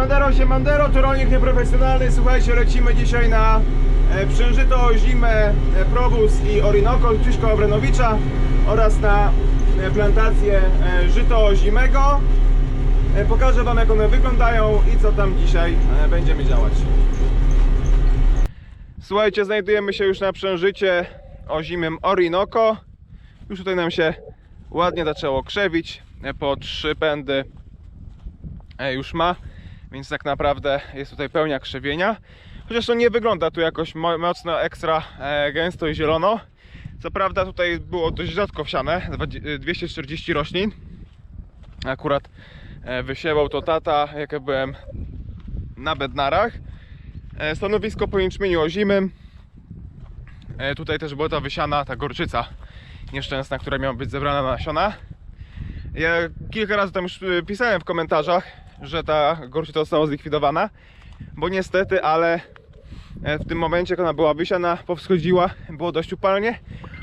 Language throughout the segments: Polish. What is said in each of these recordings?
Siemandero, siemandero, to rolnik nieprofesjonalny. Słuchajcie, lecimy dzisiaj na e, Przężyto, Zimę, e, Probus i Orinoco Krzyśka Obrenowicza oraz na e, plantację żyto zimego. Pokażę Wam jak one wyglądają i co tam dzisiaj będziemy działać. Słuchajcie, znajdujemy się już na przężycie ozimym Orinoco. Już tutaj nam się ładnie zaczęło krzewić. Po trzy pędy już ma, więc tak naprawdę jest tutaj pełnia krzewienia. Chociaż to nie wygląda tu jakoś mo- mocno ekstra e, gęsto i zielono. Co prawda tutaj było dość rzadko wsiane, dwa- 240 roślin. Akurat e, wysiewał to tata, jak ja byłem na Bednarach. E, Stanowisko po jęczmieniu ozimym. E, Tutaj też była ta wysiana, ta gorczyca nieszczęsna, która miała być zebrana na nasiona. Ja kilka razy tam już pisałem w komentarzach, że ta gorczyca została zlikwidowana, bo niestety, ale e, w tym momencie, jak ona była wysiana, powschodziła, było dość upalnie.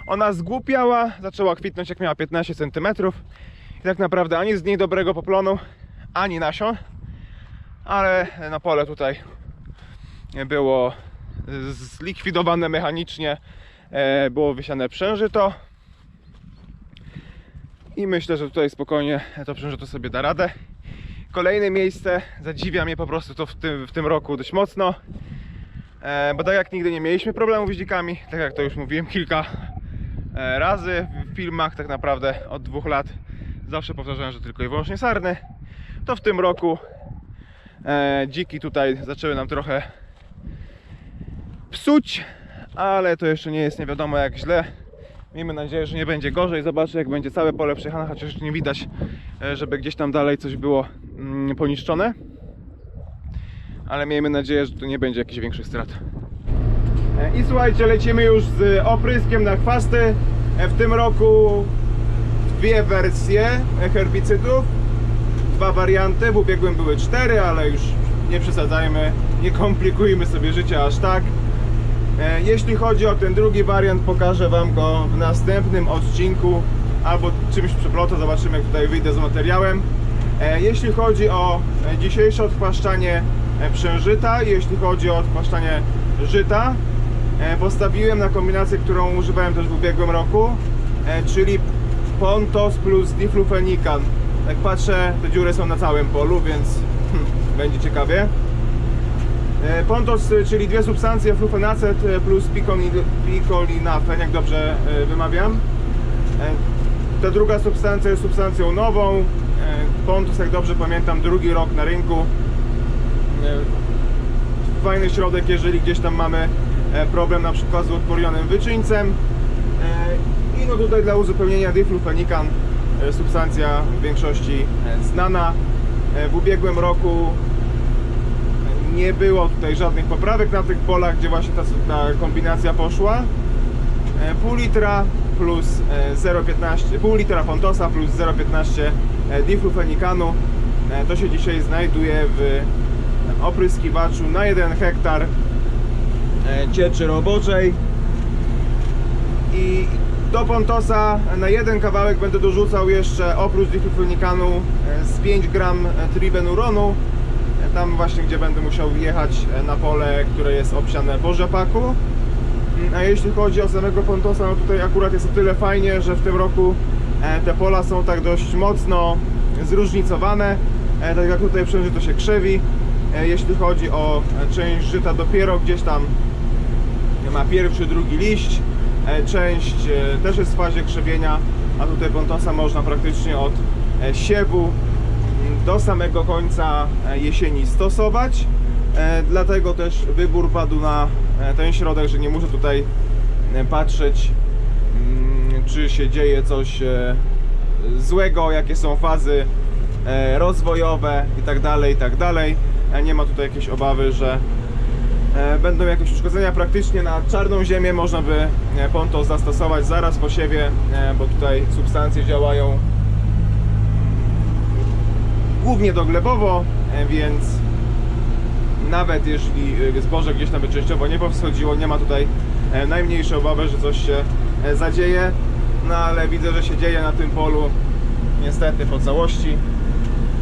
Ona zgłupiała, zaczęła kwitnąć jak miała 15 cm. I tak naprawdę ani z niej dobrego poplonu, ani nasion. Ale na pole tutaj było zlikwidowane mechanicznie, e, było wysiane przężyto. I myślę, że tutaj spokojnie to przężyto sobie da radę. Kolejne miejsce zadziwia mnie po prostu to w tym, w tym roku dość mocno. E, bo tak jak nigdy nie mieliśmy problemów z dzikami, tak jak to już mówiłem kilka e, razy w filmach, tak naprawdę od dwóch lat zawsze powtarzałem, że tylko i wyłącznie sarny. To w tym roku e, dziki tutaj zaczęły nam trochę psuć, ale to jeszcze nie jest nie wiadomo jak źle. Miejmy nadzieję, że nie będzie gorzej. Zobaczę, jak będzie całe pole przejechane, chociaż nie widać, e, żeby gdzieś tam dalej coś było poniszczone. Ale miejmy nadzieję, że tu nie będzie jakichś większych strat. E, I słuchajcie, lecimy już z opryskiem na chwasty. E, W tym roku dwie wersje e, herbicydów, dwa warianty. W ubiegłym były cztery, ale już nie przesadzajmy, nie komplikujmy sobie życia aż tak. E, Jeśli chodzi o ten drugi wariant, pokażę Wam go w następnym odcinku albo czymś przeplotę, zobaczymy jak tutaj wyjdę z materiałem. E, Jeśli chodzi o e, dzisiejsze odchwaszczanie e, przężyta, jeśli chodzi o odchwaszczanie żyta, postawiłem na kombinację, którą używałem też w ubiegłym roku, czyli Pontos plus diflufenican. Jak patrzę, te dziury są na całym polu, więc hmm, będzie ciekawie. Pontos, czyli dwie substancje, flufenacet plus picoli- picolinafen, jak dobrze wymawiam. Ta druga substancja jest substancją nową. E, Pontos, jak dobrze pamiętam, drugi rok na rynku. E, Fajny środek, jeżeli gdzieś tam mamy e, problem na przykład z odporionym wyczyńcem. E, I no tutaj dla uzupełnienia diflufenican, e, substancja w większości e, znana. E, W ubiegłym roku nie było tutaj żadnych poprawek na tych polach, gdzie właśnie ta, ta kombinacja poszła. E, Pół litra plus e, 0,15, pół litra Fontosa plus 0,15 e, diflufenikanu. E, To się dzisiaj znajduje w opryskiwaczu na 1 hektar e, cieczy roboczej. I do Pontosa na jeden kawałek będę dorzucał jeszcze oprócz diflufenikanu e, z 5 gram tribenuronu tam właśnie gdzie będę musiał jechać e, na pole, które jest obsiane po rzepaku. A jeśli chodzi o samego Pontosa, no tutaj akurat jest o tyle fajnie, że w tym roku e, te pola są tak dość mocno zróżnicowane. E, Tak jak tutaj wszędzie to się krzewi. E, Jeśli chodzi o część żyta dopiero gdzieś tam ma pierwszy, drugi liść. Część też jest w fazie krzewienia, a tutaj Pontosa można praktycznie od siewu mm, do samego końca jesieni stosować. Dlatego też wybór padł na ten środek, że nie muszę tutaj e, patrzeć, mm, czy się dzieje coś e, złego, jakie są fazy e, rozwojowe i tak dalej, i tak. E, Nie ma tutaj jakiejś obawy, że e, będą jakieś uszkodzenia. Praktycznie na czarną ziemię można by e, pontos zastosować zaraz po siewie, e, bo tutaj substancje działają głównie doglebowo, e, więc nawet jeśli e, zboże gdzieś tam by częściowo nie powschodziło, nie ma tutaj e, najmniejszej obawy, że coś się e, zadzieje. No ale widzę, że się dzieje na tym polu niestety po całości.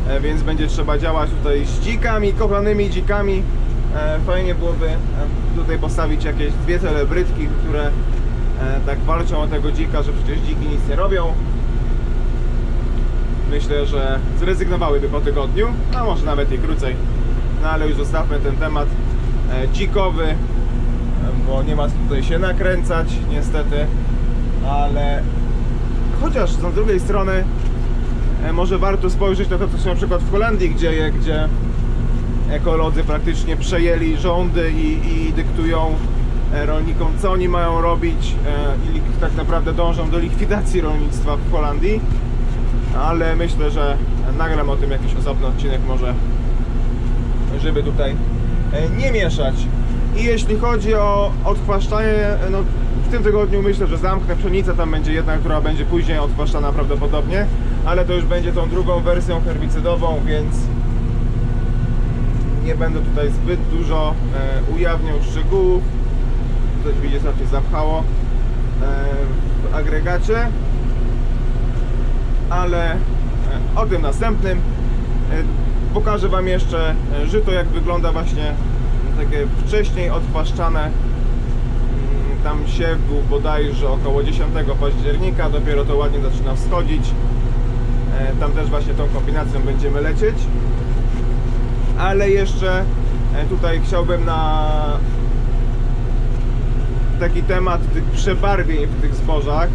e, więc będzie trzeba działać tutaj z dzikami, kochanymi dzikami. Fajnie byłoby tutaj postawić jakieś dwie celebrytki, które tak walczą o tego dzika, że przecież dziki nic nie robią. Myślę, że zrezygnowałyby po tygodniu, a może nawet i krócej. Ale już zostawmy ten temat e, dzikowy, bo nie ma tutaj się nakręcać, niestety. Ale chociaż z drugiej strony e, może warto spojrzeć na to, co się na przykład w Holandii dzieje, gdzie ekolodzy praktycznie przejęli rządy i, i dyktują e, rolnikom, co oni mają robić i tak naprawdę dążą do likwidacji rolnictwa w Holandii. Ale myślę, że nagram o tym jakiś osobny odcinek może, żeby tutaj e, nie mieszać. I jeśli chodzi o odchwaszczanie, e, no w tym tygodniu myślę, że zamknę pszenicę, tam będzie jedna, która będzie później odchwaszczana prawdopodobnie, ale to już będzie tą drugą wersją herbicydową, więc nie będę tutaj zbyt dużo e, ujawniał szczegółów. Coś widzieć raczej zapchało e, w agregacie. Ale e, o tym następnym. Pokażę Wam jeszcze e, żyto, jak wygląda właśnie takie wcześniej odpłaszczane. Mm, Tam siew był bodajże około 10 października, dopiero to ładnie zaczyna wschodzić. E, Tam też właśnie tą kombinacją będziemy lecieć ale jeszcze e, tutaj chciałbym na taki temat tych przebarwień w tych zbożach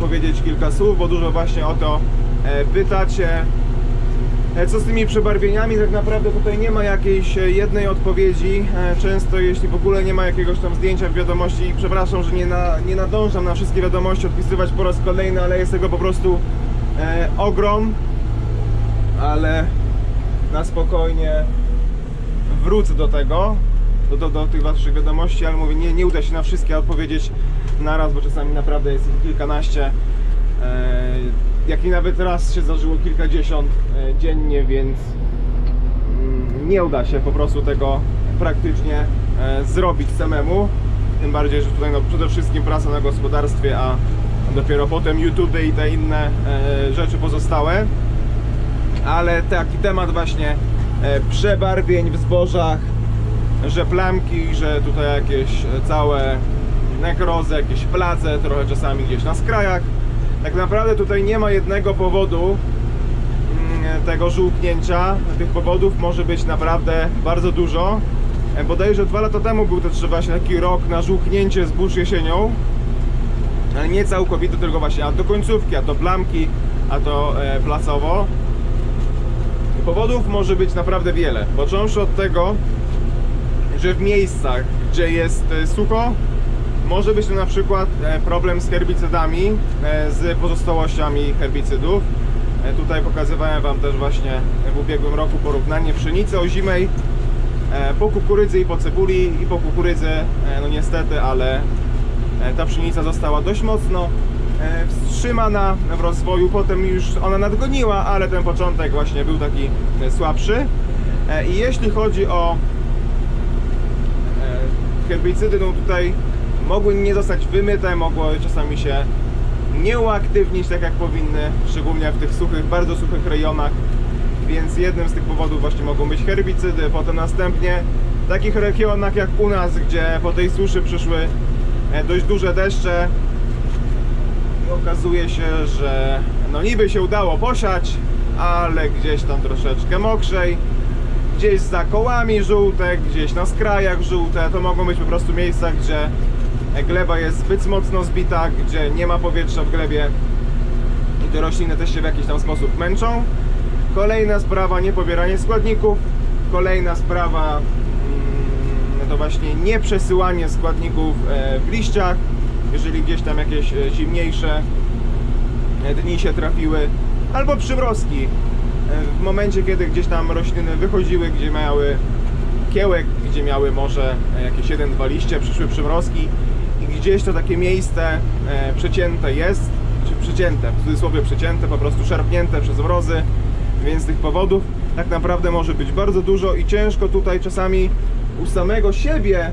powiedzieć kilka słów, bo dużo właśnie o to pytacie. E, Co z tymi przebarwieniami? Tak naprawdę tutaj nie ma jakiejś e, jednej odpowiedzi. E, Często, jeśli w ogóle nie ma jakiegoś tam zdjęcia w wiadomości, przepraszam, że nie, na, nie nadążam na wszystkie wiadomości odpisywać po raz kolejny, ale jest tego po prostu e, ogrom. Ale na spokojnie wrócę do tego, do, do, do tych waszych wiadomości, ale mówię, nie, nie uda się na wszystkie odpowiedzieć naraz, bo czasami naprawdę jest ich kilkanaście. E, jak i nawet raz się zdarzyło kilkadziesiąt e, dziennie, więc mm, nie uda się po prostu tego praktycznie e, zrobić samemu. Tym bardziej, że tutaj no, przede wszystkim praca na gospodarstwie, a dopiero potem YouTube i te inne e, rzeczy pozostałe ale taki temat właśnie przebarwień w zbożach, że plamki, że tutaj jakieś całe nekrozy, jakieś place, trochę czasami gdzieś na skrajach. Tak naprawdę tutaj nie ma jednego powodu mm, tego żółknięcia. Tych powodów może być naprawdę bardzo dużo. E, Bodajże dwa lata temu był też właśnie taki rok na żółknięcie zbóż jesienią. Ale nie całkowite, tylko właśnie a to końcówki, a to plamki, a to e, placowo. Powodów może być naprawdę wiele. Począwszy od tego, że w miejscach, gdzie jest e, sucho, może być to na przykład e, problem z herbicydami, e, z pozostałościami herbicydów. E, Tutaj pokazywałem Wam też właśnie w ubiegłym roku porównanie pszenicy ozimej e, po kukurydzy i po cebuli i po kukurydzy, no niestety, ale ta pszenica została dość mocno wstrzymana w rozwoju, potem już ona nadgoniła, ale ten początek właśnie był taki słabszy. I jeśli chodzi o herbicydy, no tutaj mogły nie zostać wymyte, mogły czasami się nie uaktywnić tak jak powinny, szczególnie w tych suchych, bardzo suchych rejonach. Więc jednym z tych powodów właśnie mogą być herbicydy, potem następnie w takich regionach jak u nas, gdzie po tej suszy przyszły e, dość duże deszcze, i okazuje się, że no niby się udało posiać, ale gdzieś tam troszeczkę mokrzej, gdzieś za kołami żółte, gdzieś na skrajach żółte. To mogą być po prostu miejsca, gdzie gleba jest zbyt mocno zbita, gdzie nie ma powietrza w glebie i te rośliny też się w jakiś tam sposób męczą. Kolejna sprawa, niepobieranie składników. Kolejna sprawa mm, to właśnie nieprzesyłanie składników e, w liściach, jeżeli gdzieś tam jakieś e, zimniejsze e, dni się trafiły, albo przymrozki. W momencie, kiedy gdzieś tam rośliny wychodziły, gdzie miały kiełek, gdzie miały może jakieś 1-2 liście, przyszły przymrozki gdzieś to takie miejsce e, przecięte jest, czy przycięte, w cudzysłowie przycięte, po prostu szarpnięte przez mrozy, więc tych powodów tak naprawdę może być bardzo dużo i ciężko tutaj czasami u samego siebie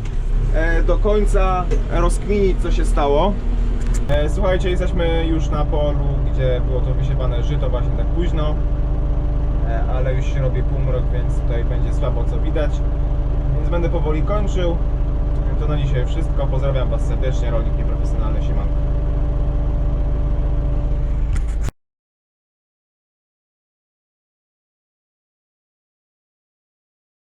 e, do końca rozkminić co się stało. E, Słuchajcie, jesteśmy już na polu, gdzie było to wysiewane żyto właśnie tak późno. e, ale już się robi półmrok, więc tutaj będzie słabo co widać. Więc będę powoli kończył. To na dzisiaj wszystko. Pozdrawiam Was serdecznie, rolnik nieprofesjonalny, siemanko.